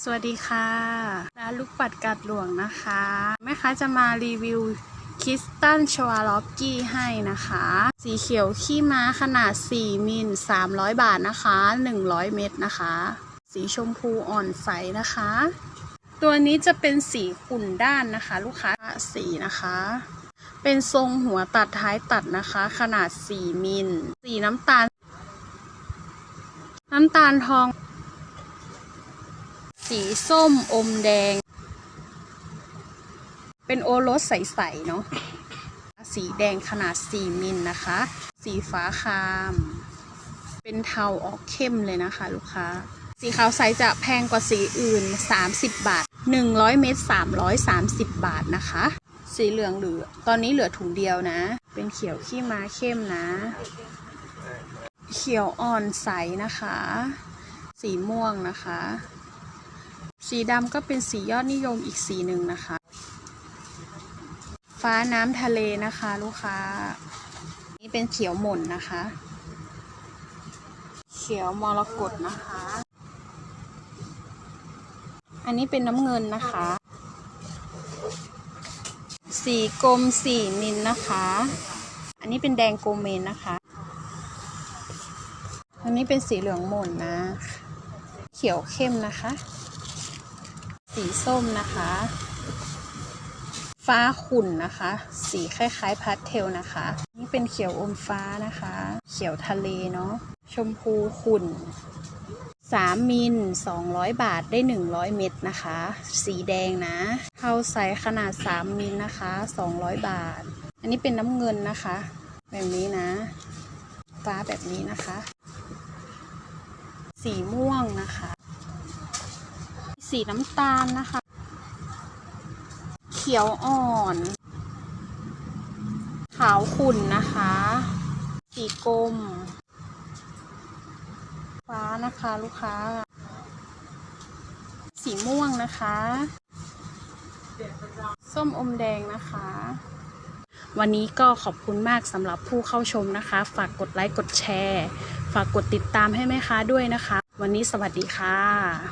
สวัสดีค่ะร้านลูกปัดกัดหลวงนะคะแม่ค้าจะมารีวิวคิสตันชวาล็อกกี้ให้นะคะ สีเขียวขี้ม้าขนาด 4 มิล 300 บาทนะคะ 100 เม็ดนะคะ สีชมพูอ่อนใสนะคะ ตัวนี้จะเป็นสีขุ่นด้านนะคะ ลูกค้าสีนะคะ เป็นทรงหัวตัดท้ายตัดนะคะ ขนาด 4 มิล สีน้ำตาล น้ำตาลทอง สีส้มอมแดง เป็นโอรสใสๆเนาะสีแดงขนาด 4 มิลนะคะ สีฟ้าคาม เป็นเทาออกเข้มเลยนะคะ ลูกค้า สีขาวใสจะแพงกว่าสีอื่น 30 บาท 100 เม็ด330 บาทนะคะ สีเหลืองเหลือ ตอนนี้เหลือถุงเดียวนะ เป็นเขียวขี้ม้าเข้มนะ เขียวอ่อนใสนะคะ สีม่วงนะคะ สีดำก็เป็นสียอดนิยมอีกสีหนึ่งนะคะ ฟ้าน้ำทะเลนะคะลูกค้า นี่เป็นเขียวหม่นนะคะ เขียวมรกตนะคะ อันนี้เป็นน้ำเงินนะคะ สีกลมสีมิลนะคะ อันนี้เป็นแดงโกเมนนะคะอันนี้เป็นสีเหลืองหม่นนะ เขียวเข้มนะคะ สีส้มนะคะ ฟ้าขุ่นนะคะ สีคล้ายๆพาสเทลนะคะ นี่เป็นเขียวอมฟ้านะคะ เขียวทะเลเนาะ ชมพูขุ่น 3 มิล 200 บาทได้ 100 เม็ดนะคะ สีแดงนะ เทาใสขนาด 3 มิลนะคะ 200 บาท อันนี้เป็นน้ำเงินนะคะ แบบนี้นะ ฟ้าแบบนี้นะคะ สีม่วงนะคะ สีน้ำตาลนะคะ เขียวอ่อน ขาวขุ่นนะคะ สีกลม ฟ้านะคะลูกค้า สีม่วงนะคะ ส้มอมแดงนะคะวันนี้ก็ขอบคุณมากสำหรับผู้เข้าชมนะคะ ฝากกดไลค์ กดแชร์ ฝากกดติดตามให้แม่ค้าด้วยนะคะ วันนี้สวัสดีค่ะ